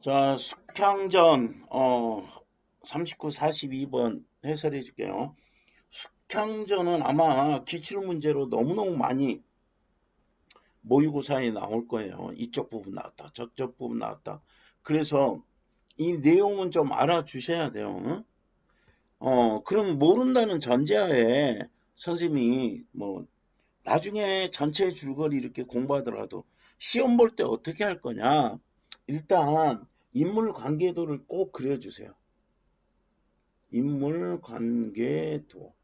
자, 숙향전, 어, 39, 42번 해설해 줄게요. 숙향전은 아마 기출문제로 너무너무 많이 모의고사에 나올 거예요. 이쪽 부분 나왔다, 저쪽 부분 나왔다. 그래서 이 내용은 좀 알아주셔야 돼요. 어, 그럼 모른다는 전제하에 선생님이 뭐 나중에 전체 줄거리 이렇게 공부하더라도 시험 볼 때 어떻게 할 거냐? 일단 인물 관계도를 꼭 그려주세요. 인물 관계도.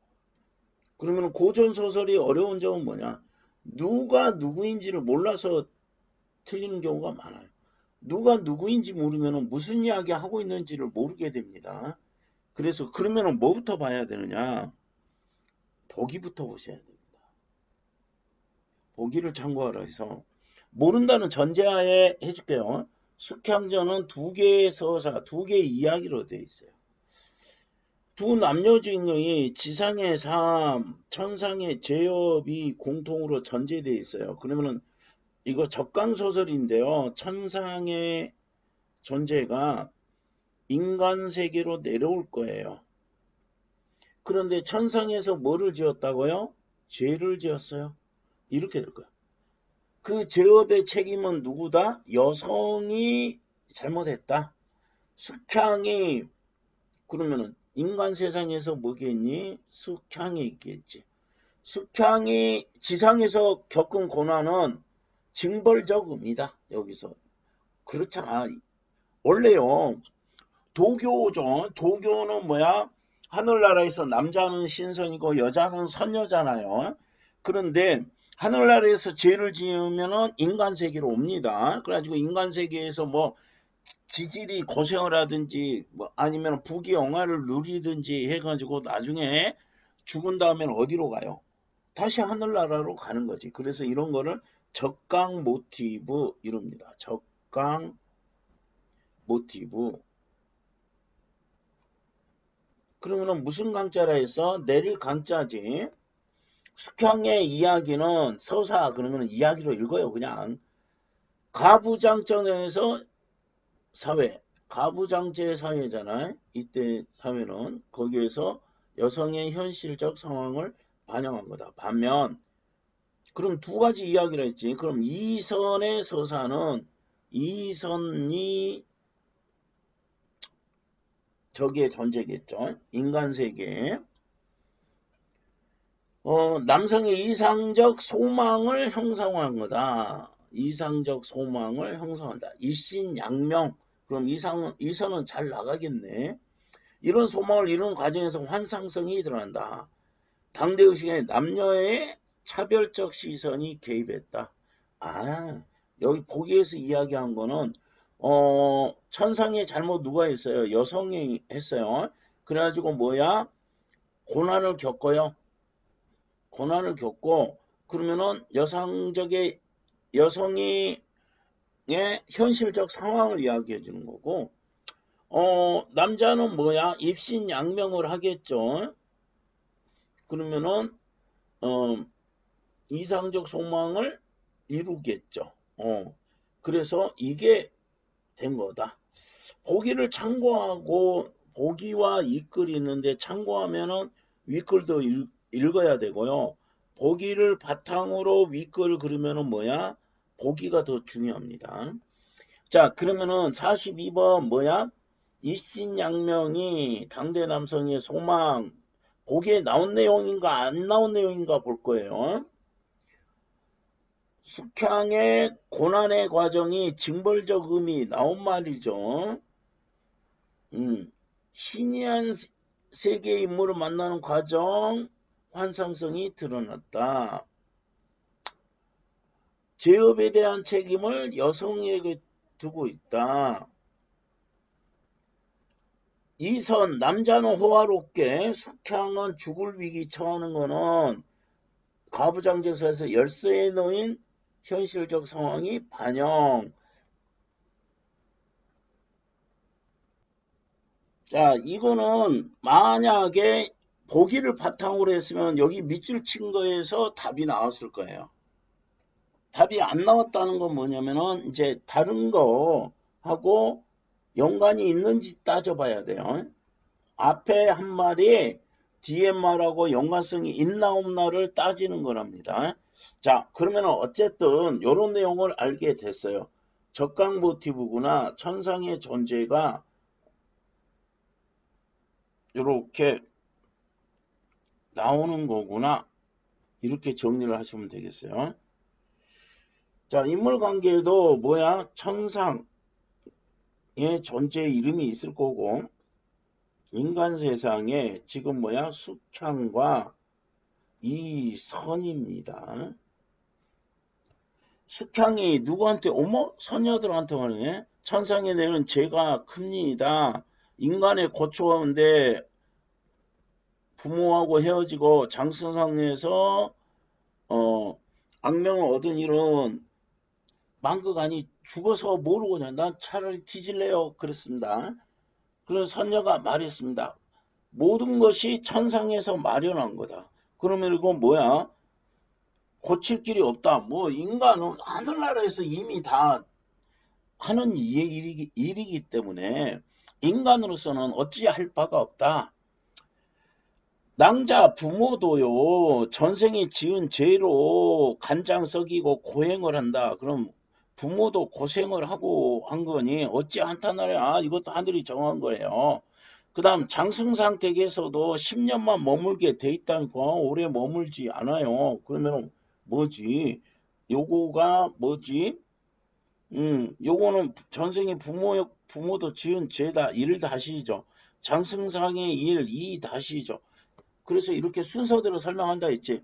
그러면 고전 소설이 어려운 점은 뭐냐? 누가 누구인지를 몰라서 틀리는 경우가 많아요. 누가 누구인지 모르면 무슨 이야기 하고 있는지를 모르게 됩니다. 그래서 그러면 뭐부터 봐야 되느냐? 보기부터 보셔야 됩니다. 보기를 참고하라 해서 모른다는 전제하에 해줄게요. 숙향전은 두 개의 서사, 두 개의 이야기로 되어 있어요. 두 남녀 주인공이 지상의 삶, 천상의 죄업이 공통으로 전제되어 있어요. 그러면은 이거 적강 소설인데요. 천상의 존재가 인간 세계로 내려올 거예요. 그런데 천상에서 뭐를 지었다고요? 죄를 지었어요. 이렇게 될 거야. 그 죄업의 책임은 누구다? 여성이 잘못했다. 숙향이 그러면은 인간 세상에서 뭐겠니? 숙향이 있겠지. 숙향이 지상에서 겪은 고난은 징벌적입니다. 여기서 그렇잖아. 원래요 도교죠. 도교는 뭐야? 하늘나라에서 남자는 신선이고 여자는 선녀잖아요. 그런데 하늘나라에서 죄를 지으면은 인간 세계로 옵니다. 그래가지고 인간 세계에서 뭐 기질이 고생을 하든지 뭐 아니면 부귀 영화를 누리든지 해가지고 나중에 죽은 다음엔 어디로 가요? 다시 하늘나라로 가는 거지. 그래서 이런 거를 적강 모티브 이럽니다. 적강 모티브. 그러면은 무슨 강자라 해서 내릴 강자지. 숙형의 이야기는 서사 그러면 이야기로 읽어요 그냥. 가부장전에서 사회 가부장제 사회잖아요. 이때 사회는 거기에서 여성의 현실적 상황을 반영한 거다. 반면 그럼 두 가지 이야기를 했지. 그럼 이선의 서사는 이선이 저기에 전제겠죠? 인간 세계 어, 남성의 이상적 소망을 형성한 거다. 이상적 소망을 형성한다. 이신 양명. 그럼 이상, 이선은 잘 나가겠네. 이런 소망을 이루는 과정에서 환상성이 드러난다. 당대의식에 남녀의 차별적 시선이 개입했다. 아, 여기 보기에서 이야기한 거는, 어, 천상의 잘못 누가 했어요? 여성이 했어요. 그래가지고 뭐야? 고난을 겪어요. 고난을 겪고 그러면은 여성적의 여성이 의 현실적 상황을 이야기해 주는 거고 어 남자는 뭐야? 입신 양명을 하겠죠. 그러면은 어 이상적 소망을 이루겠죠. 어 그래서 이게 된 거다. 보기를 참고하고 보기와 이끌이 있는데 참고하면은 윗글도 읽, 읽어야 되고요. 보기를 바탕으로 윗글 그러면은 뭐야? 보기가 더 중요합니다. 자, 그러면은 42번 뭐야? 이신양명이 당대 남성의 소망 보기에 나온 내용인가 안 나온 내용인가 볼 거예요. 숙향의 고난의 과정이 징벌적 의미 나온 말이죠. 음, 신이한 세계 인물을 만나는 과정 환상성이 드러났다. 제업에 대한 책임을 여성에게 두고 있다. 이선 남자는 호화롭게 숙향은 죽을 위기 처하는 것은 가부장제사에서 열쇠에 놓인 현실적 상황이 반영. 자, 이거는 만약에 보기를 바탕으로 했으면 여기 밑줄 친 거에서 답이 나왔을 거예요. 답이 안 나왔다는 건 뭐냐면은 이제 다른 거 하고 연관이 있는지 따져봐야 돼요. 앞에 한 말이 뒤에 말하고 연관성이 있나 없나를 따지는 거랍니다. 자, 그러면 어쨌든 이런 내용을 알게 됐어요. 적강 모티브구나 천상의 존재가 이렇게 나오는 거구나 이렇게 정리를 하시면 되겠어요. 자, 인물관계에도 뭐야 천상의 존재 이름이 있을 거고 인간 세상에 지금 뭐야 숙향과 이 선입니다. 숙향이 누구한테 어머 선녀들한테 말해 천상에 내는 죄가 큽니다. 인간의 고초인데 부모하고 헤어지고 장수상에서 어 악명을 얻은 일은 만극 아니 죽어서 모르고 그냥 난 차라리 뒤질래요 그랬습니다. 그래서 선녀가 말했습니다. 모든 것이 천상에서 마련한 거다. 그러면 이건 뭐야? 고칠 길이 없다. 뭐 인간은 하늘나라에서 이미 다 하는 일이기, 일이기 때문에 인간으로서는 어찌할 바가 없다. 낭자 부모도요 전생에 지은 죄로 간장 썩이고 고행을 한다. 그럼 부모도 고생을 하고 한 거니 어찌 한탄하랴. 이것도 하늘이 정한 거예요. 그 다음 장승상 댁에서도 10년만 머물게 돼 있다니까 오래 머물지 않아요. 그러면 뭐지? 요거가 뭐지? 음, 요거는 전생에 부모, 부모도 지은 죄다, 일 다시죠. 장승상의 일, 이 다시죠. 그래서 이렇게 순서대로 설명한다 했지.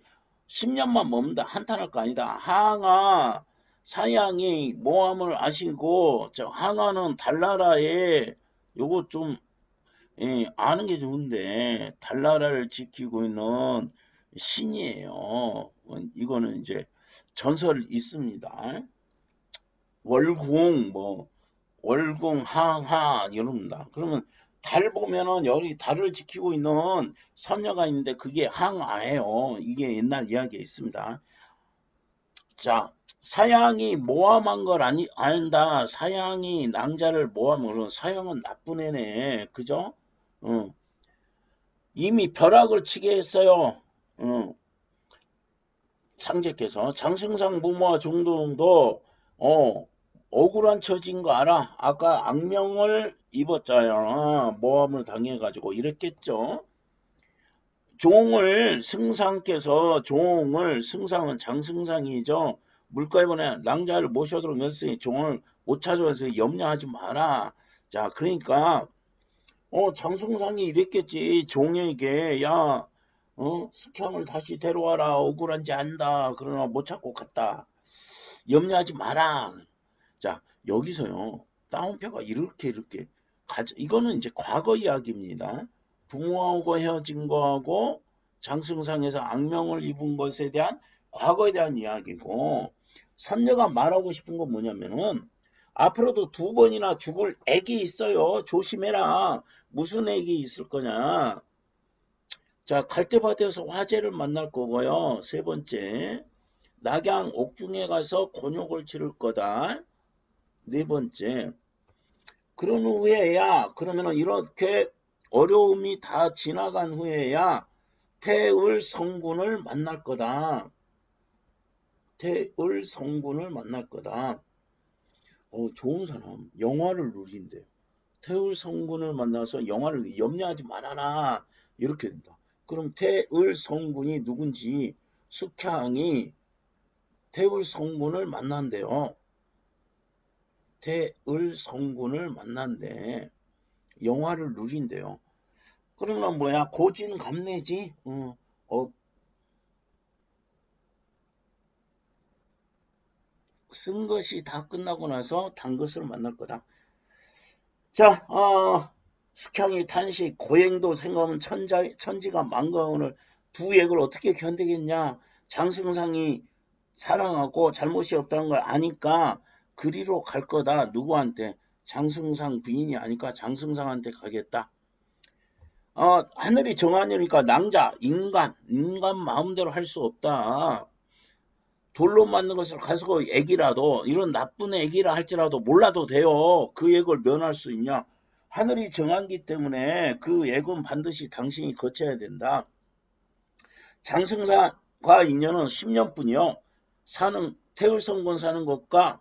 10년만 머문다 한탄할 거 아니다. 항아, 사양이 모함을 아시고, 저 항아는 달나라에 요거 좀, 예, 아는 게 좋은데, 달나라를 지키고 있는 신이에요. 어, 이거는 이제 전설 있습니다. 월궁, 뭐, 월궁, 항하, 이럽니다. 그러면 달 보면은 여기 달을 지키고 있는 선녀가 있는데 그게 항아예요. 이게 옛날 이야기에 있습니다. 자, 사양이 모함한 걸 아니, 안다. 사양이 낭자를 모함으로 사양은 나쁜 애네. 그죠? 어. 이미 벼락을 치게 했어요. 어. 상제께서 장승상 부모와 종동도 어, 억울한 처진 거 알아? 아까 악명을 입었잖아. 모함을 당해가지고 이랬겠죠. 종을 승상께서 종을 승상은 장승상이죠. 물가에번에 낭자를 모셔도록 했으니 종을 못 찾아와서 염려하지 마라. 자, 그러니까 어 장승상이 이랬겠지. 종에게 야, 어 숙향을 다시 데려와라. 억울한지 안다. 그러나 못 찾고 갔다. 염려하지 마라. 자, 여기서요. 따옴표가 이렇게 이렇게 가져 이거는 이제 과거 이야기입니다. 부모하고 헤어진 거하고 장승상에서 악명을 입은 것에 대한 과거에 대한 이야기고 선녀가 말하고 싶은 건 뭐냐면은 앞으로도 두 번이나 죽을 액이 있어요. 조심해라. 무슨 액이 있을 거냐. 자, 갈대밭에서 화재를 만날 거고요. 세 번째, 낙양 옥중에 가서 곤욕을 치를 거다. 네 번째, 그런 후에야, 그러면은 이렇게 어려움이 다 지나간 후에야 태을 성군을 만날 거다. 태을 성군을 만날 거다. 어, 좋은 사람, 영화를 누린대. 태을 성군을 만나서 영화를 염려하지 말아라. 이렇게 된다. 그럼 태을 성군이 누군지 숙향이 태을 성군을 만난대요. 태을 성군을 만난대. 영화를 누린대요. 그러면 뭐야? 고진 감내지? 어, 어, 쓴 것이 다 끝나고 나서 단 것을 만날 거다. 자, 어, 숙향이 탄식, 고행도 생각하면 천자, 천지가 망가오늘 두 액을 어떻게 견디겠냐? 장승상이 사랑하고 잘못이 없다는 걸 아니까 그리로 갈 거다. 누구한테? 장승상 부인이 아니까 장승상한테 가겠다. 어, 하늘이 정하니까 낭자, 인간, 인간 마음대로 할 수 없다. 돌로 만든 것을 가지고 애기라도 이런 나쁜 애기라 할지라도 몰라도 돼요. 그 액을 면할 수 있냐? 하늘이 정한기 때문에 그 액은 반드시 당신이 거쳐야 된다. 장승사과 인연은 10년뿐이요. 사는 태울성군 사는 것과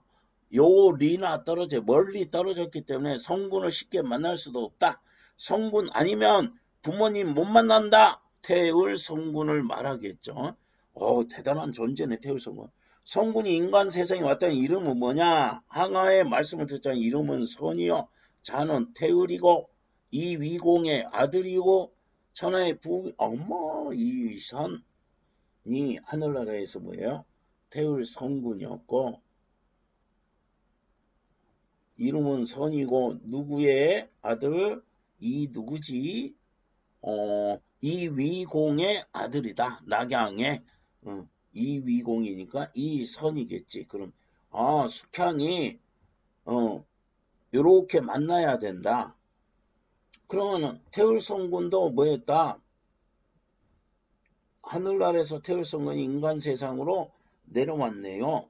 요 리나 떨어져 멀리 떨어졌기 때문에 성군을 쉽게 만날 수도 없다. 성군 아니면 부모님 못 만난다. 태울 성군을 말하겠죠. 어 대단한 존재네 태울 성군. 성군이 인간 세상에 왔다는 이름은 뭐냐? 항아의 말씀을 듣자 이름은 선이요. 자는 태울이고 이 위공의 아들이고 천하의 부 어머 이선이 하늘나라에서 뭐예요? 태울 성군이었고 이름은 선이고 누구의 아들 이 누구지? 어, 이 위공의 아들이다. 낙양의 어, 이 위공이니까 이 선이겠지. 그럼 아 숙향이 어 요렇게 만나야 된다. 그러면은 태울성군도 뭐였다? 하늘나라에서 태울성군이 인간 세상으로 내려왔네요.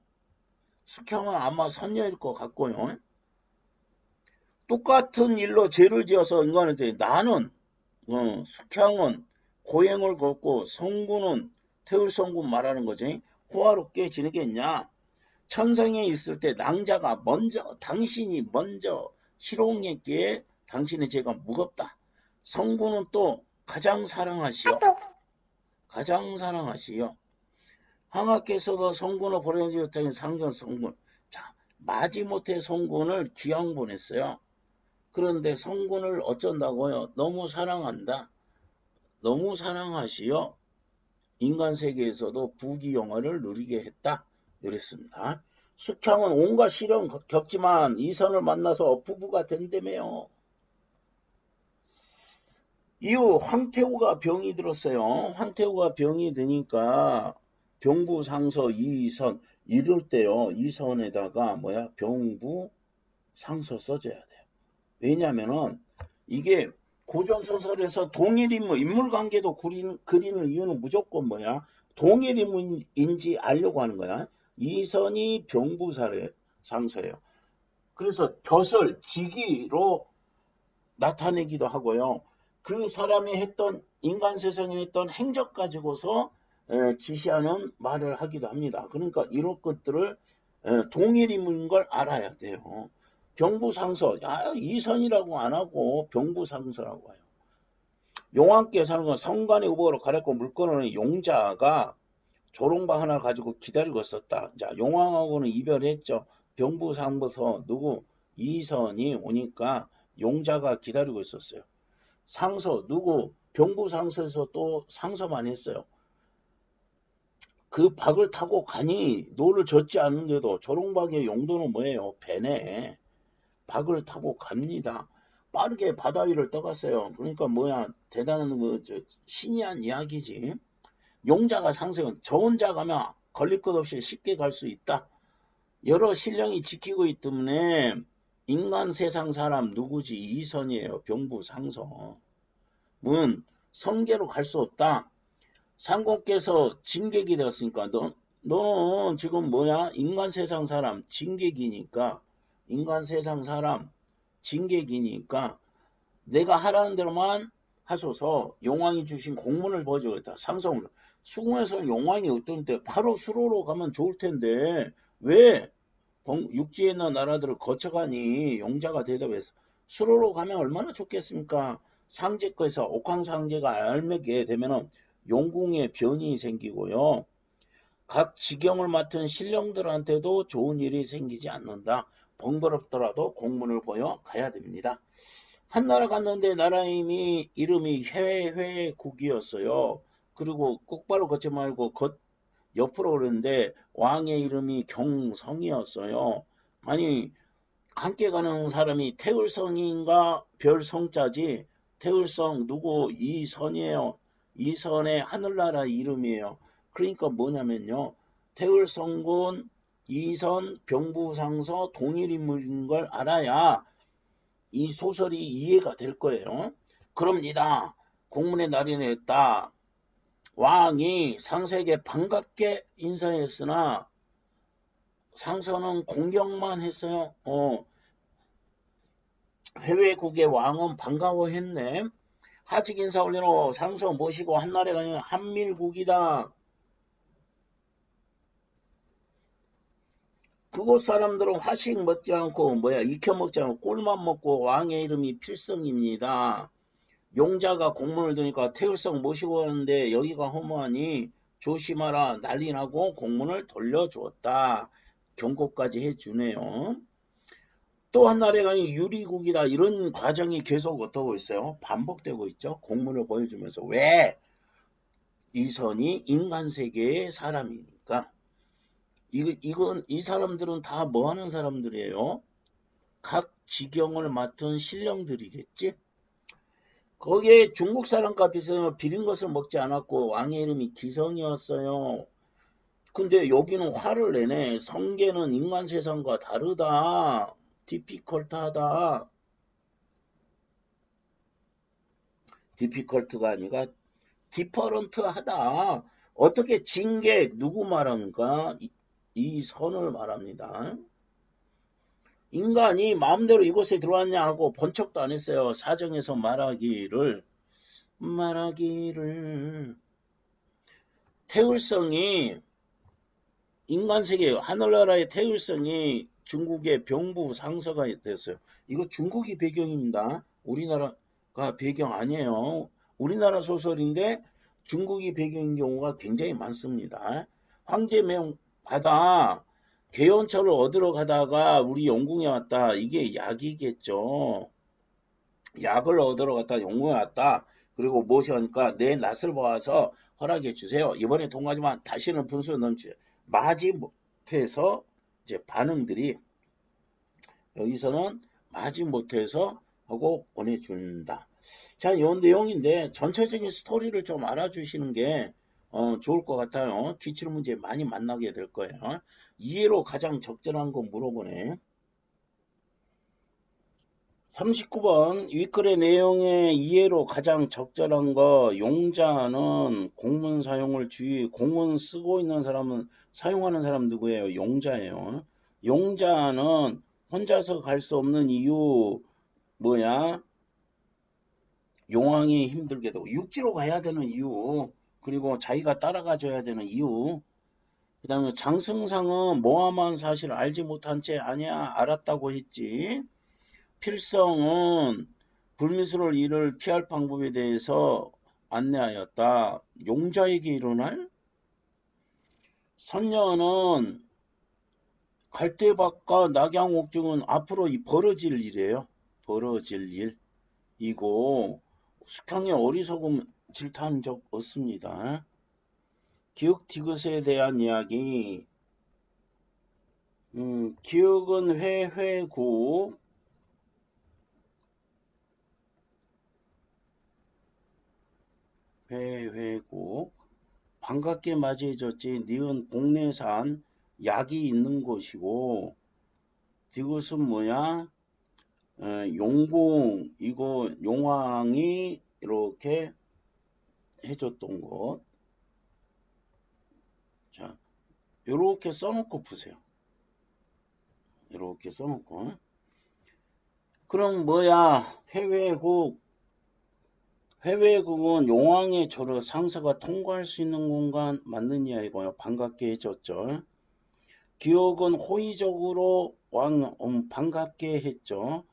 숙향은 아마 선녀일 것 같고요. 똑같은 일로 죄를 지어서 인간한테 나는 어, 숙향은 고행을 걷고 성군은 태울성군 말하는 거지. 호화롭게 지내겠냐? 천성에 있을 때 낭자가 먼저 당신이 먼저 희롱했기에 당신의 죄가 무겁다. 성군은 또 가장 사랑하시오. 가장 사랑하시오. 황하께서도 성군을 보내주었다는 상전 성군. 자, 마지못해 성군을 귀양 보냈어요. 그런데 성군을 어쩐다고요? 너무 사랑한다. 너무 사랑하시오. 인간 세계에서도 부귀영화를 누리게 했다. 이랬습니다. 숙향은 온갖 시련 겪지만 이선을 만나서 부부가 된다며요. 이후 황태우가 병이 들었어요. 황태우가 병이 드니까 병부상서 이선 이럴 때요. 이선에다가 뭐야 병부 상서 써줘야 돼요. 왜냐면은 이게 고전 소설에서 동일 인물 인물 관계도 그리는, 그리는 이유는 무조건 뭐야 동일 인물인지 알려고 하는 거야. 이선이 병부사래 상서예요. 그래서 벼슬 지기로 나타내기도 하고요. 그 사람이 했던 인간 세상에 했던 행적 가지고서 에, 지시하는 말을 하기도 합니다. 그러니까 이런 것들을 에, 동일 인물인 걸 알아야 돼요. 병부상서, 야, 이선이라고 안 하고 병부상서라고 해요. 용왕께 사는 건 성관의 우복으로 가렸고 물건을 용자가 조롱방 하나 가지고 기다리고 있었다. 자, 용왕하고는 이별했죠. 병부상부서 누구 이선이 오니까 용자가 기다리고 있었어요. 상서 누구 병부상서에서 또 상서만 했어요. 그 박을 타고 가니 노를 젓지 않는데도 조롱박의 용도는 뭐예요? 배네. 박을 타고 갑니다. 빠르게 바다 위를 떠갔어요. 그러니까 뭐야 대단한 뭐 신이 한 이야기지. 용자가 상승은 저 혼자 가면 걸릴 것 없이 쉽게 갈 수 있다. 여러 신령이 지키고 있기 때문에 인간 세상 사람 누구지 이선이에요. 병부 상서. 문 성계로 갈 수 없다. 상공께서 진객이 되었으니까 너, 너는 지금 뭐야? 인간 세상 사람 진객이니까 인간 세상 사람 진객이니까 내가 하라는 대로만 하소서 용왕이 주신 공문을 보여주겠다. 상성을 수궁에서 용왕이 어떤데 바로 수로로 가면 좋을 텐데 왜 육지에 있는 나라들을 거쳐가니 용자가 대답해서 수로로 가면 얼마나 좋겠습니까? 상제거에서 옥황상제가 알매게 되면은 용궁에 변이 생기고요. 각 지경을 맡은 신령들한테도 좋은 일이 생기지 않는다. 번거롭더라도 공문을 보여 가야 됩니다. 한 나라 갔는데 나라 이미 이름이 회회국이었어요. 그리고 꼭바로 걷지 말고 겉 옆으로 오는데 왕의 이름이 경성이었어요. 아니 함께 가는 사람이 태울성인가 별성자지 태울성 누구 이선이에요. 이선의 하늘나라 이름이에요. 그러니까 뭐냐면요. 태울성군 이선 병부상서 동일인물인 걸 알아야 이 소설이 이해가 될 거예요. 그럽니다. 공문의 날이 냈다. 왕이 상세에게 반갑게 인사했으나 상서는 공격만 했어요. 어, 해외국의 왕은 반가워했네. 하직 인사 올리러 상서 모시고 한나라가 한밀국이다. 그곳 사람들은 화식 먹지 않고 뭐야 익혀 먹지 않고 꿀만 먹고 왕의 이름이 필성입니다. 용자가 공문을 드니까 태울성 모시고 왔는데 여기가 허무하니 조심하라 난리 나고 공문을 돌려주었다. 경고까지 해주네요. 또한 나라가 유리국이다 이런 과정이 계속 어떠고 있어요? 반복되고 있죠. 공문을 보여주면서 왜? 이선이 인간 세계의 사람이니까. 이, 이건 이 사람들은 다 뭐 하는 사람들이에요? 각 지경을 맡은 신령들이겠지? 거기에 중국 사람과 비슷하면 비린 것을 먹지 않았고 왕의 이름이 기성이었어요. 근데 여기는 화를 내네. 성계는 인간 세상과 다르다. 디피컬트하다. 디피컬트가 아니라 디퍼런트하다. 어떻게 징계 누구 말합니까? 이, 이 선을 말합니다. 인간이 마음대로 이곳에 들어왔냐 하고 번쩍도 안 했어요. 사정에서 말하기를 말하기를 태울성이 인간 세계 하늘나라의 태울성이 중국의 병부 상서가 됐어요. 이거 중국이 배경입니다. 우리나라가 배경 아니에요. 우리나라 소설인데 중국이 배경인 경우가 굉장히 많습니다. 황제명 받아 개연철을 얻으러 가다가 우리 영궁에 왔다. 이게 약이겠죠. 약을 얻으러 갔다 영궁에 왔다. 그리고 무엇이하니까 내 낯을 보아서 허락해 주세요. 이번에 통과지만 다시는 분수 넘치 마지 못해서 이제 반응들이 여기서는 마지 못해서 하고 보내준다. 자, 이 내용인데 전체적인 스토리를 좀 알아주시는 게 어, 좋을 것 같아요. 기출 문제 많이 만나게 될 거예요. 이해로 가장 적절한 거 물어보네. 39번 윗글의 내용의 이해로 가장 적절한 거 용자는 공문 사용을 주의 공문 쓰고 있는 사람은 사용하는 사람 누구예요? 용자예요. 용자는 혼자서 갈 수 없는 이유 뭐야? 용왕이 힘들게 되고 육지로 가야 되는 이유 그리고 자기가 따라가줘야 되는 이유. 그 다음에 장승상은 모함한 사실 알지 못한 채 아니야 알았다고 했지. 필성은 불미스러울 일을 피할 방법에 대해서 안내하였다. 용자에게 일어날 선녀는 갈대밭과 낙양옥중은 앞으로 이 벌어질 일이에요. 벌어질 일. 이고 숙향의 어리석음 질타한 적 없습니다. 기억 디귿에 대한 이야기. 음, 기억은 회 회 구. 회 회 구. 반갑게 맞이해줬지. 니은 공내산 약이 있는 곳이고. 디귿은 뭐야 어, 용궁. 이거 용왕이 이렇게 해줬던 것. 자, 이렇게 써놓고 푸세요. 이렇게 써놓고. 그럼 뭐야? 해외국. 해외국은 용왕의 저를 상사가 통과할 수 있는 공간 맞느냐 이거요. 반갑게 해줬죠. 기억은 호의적으로 왕 음, 반갑게 했죠.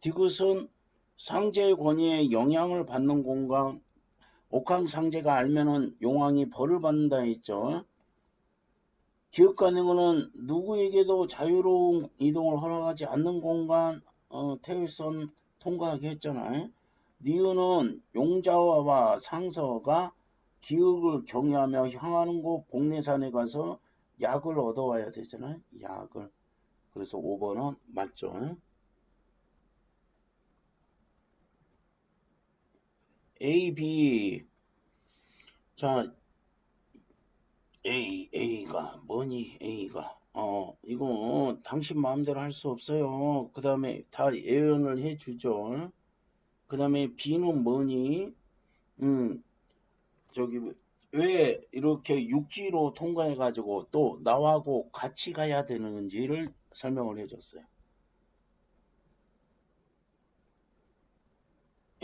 디귿은 상제의 권위에 영향을 받는 공간 옥황 상제가 알면은 용왕이 벌을 받는다 했죠. 기업 가능은 누구에게도 자유로운 이동을 허락하지 않는 공간 어, 태일선 통과하게 했잖아요. 니은은 용자와 상서가 기억을 경유하며 향하는 곳 복내산에 가서 약을 얻어와야 되잖아요. 약을. 그래서 5번은 맞죠. A, B. 자, A, A가 뭐니? A가. 어, 이거 당신 마음대로 할 수 없어요. 그 다음에 다 예언을 해주죠. 그 다음에 B는 뭐니? 음, 저기 왜 이렇게 육지로 통과해 가지고 또 나하고 같이 가야 되는지를 설명을 해줬어요.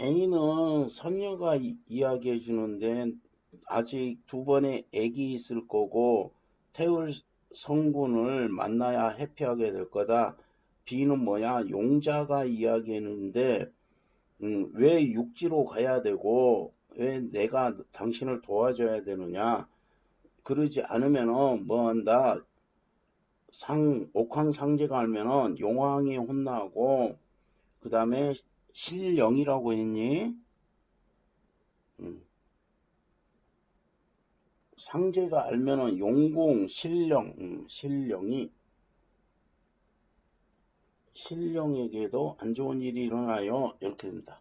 A는 선녀가 이- 이야기해 주는데 아직 두 번의 애기 있을 거고 태울 성분을 만나야 해피하게 될 거다. B는 뭐야? 용자가 이야기했는데 음, 왜 육지로 가야 되고 왜 내가 당신을 도와줘야 되느냐? 그러지 않으면은 뭐 한다? 상 옥황상제가 알면은 용왕이 혼나고 그 다음에 실령이라고 했니? 음. 상제가 알면은 용궁 신령 음, 신령이 신령에게도 안 좋은 일이 일어나요 이렇게 된다.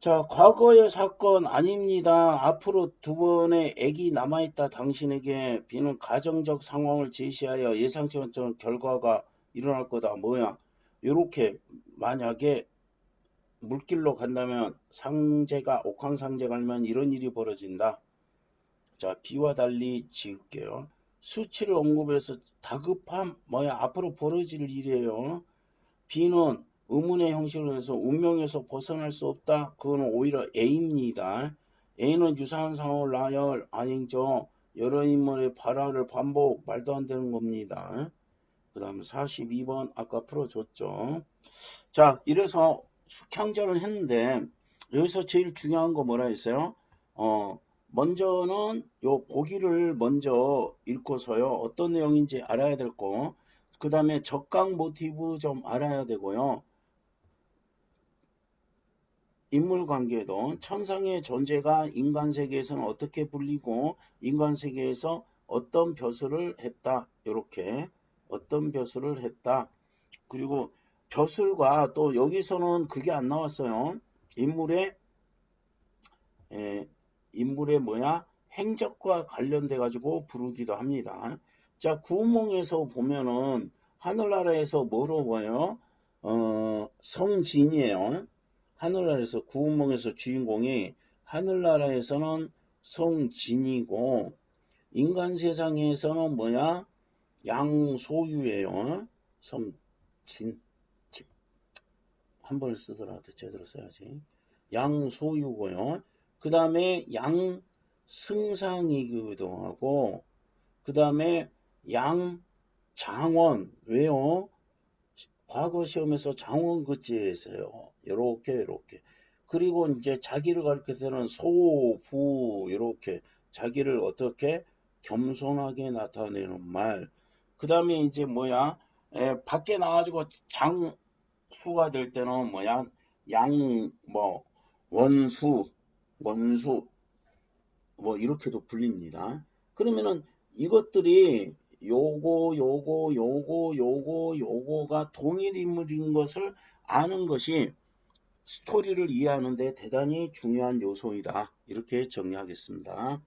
자 과거의 사건 아닙니다. 앞으로 두 번의 액이 남아있다 당신에게 비는 가정적 상황을 제시하여 예상치 않던 결과가 일어날 거다. 뭐야? 이렇게 만약에 물길로 간다면 상제가 옥황상제가 알면 이런 일이 벌어진다. 자, B와 달리 지을게요. 수치를 언급해서 다급함, 뭐야, 앞으로 벌어질 일이에요. B는 의문의 형식으로 해서 운명에서 벗어날 수 없다. 그거는 오히려 A입니다. A는 유사한 상황을 나열, 아니죠. 여러 인물의 발화를 반복, 말도 안 되는 겁니다. 그 다음에 42번 아까 풀어줬죠. 자, 이래서 숙향전을 했는데 여기서 제일 중요한 거 뭐라 했어요? 어, 먼저는 요 보기를 먼저 읽고서요. 어떤 내용인지 알아야 될 거. 그 다음에 적강 모티브 좀 알아야 되고요. 인물 관계도 천상의 존재가 인간 세계에서는 어떻게 불리고 인간 세계에서 어떤 벼슬을 했다. 이렇게 어떤 벼슬을 했다. 그리고 벼슬과 또 여기서는 그게 안 나왔어요. 인물의 에, 인물의 뭐야 행적과 관련돼 가지고 부르기도 합니다. 자 구몽에서 보면은 하늘나라에서 뭐로 보여? 어, 성진이에요. 하늘나라에서 구운몽에서 주인공이 하늘나라에서는 성진이고 인간 세상에서는 뭐야? 양소유예요. 성진 한 번을 쓰더라도 제대로 써야지. 양소유고요. 그 다음에 양승상이기도 하고 그 다음에 양장원 왜요? 과거 시험에서 장원급제에서요. 요렇게 요렇게 그리고 이제 자기를 가르칠 때는 소부 이렇게 자기를 어떻게 겸손하게 나타내는 말. 그 다음에 이제 뭐야? 에, 밖에 나가지고 장수가 될 때는 뭐야? 양, 뭐, 원수, 원수, 뭐, 이렇게도 불립니다. 그러면은 이것들이 요거, 요거, 요거, 요거, 요거가 동일 인물인 것을 아는 것이 스토리를 이해하는 데 대단히 중요한 요소이다. 이렇게 정리하겠습니다.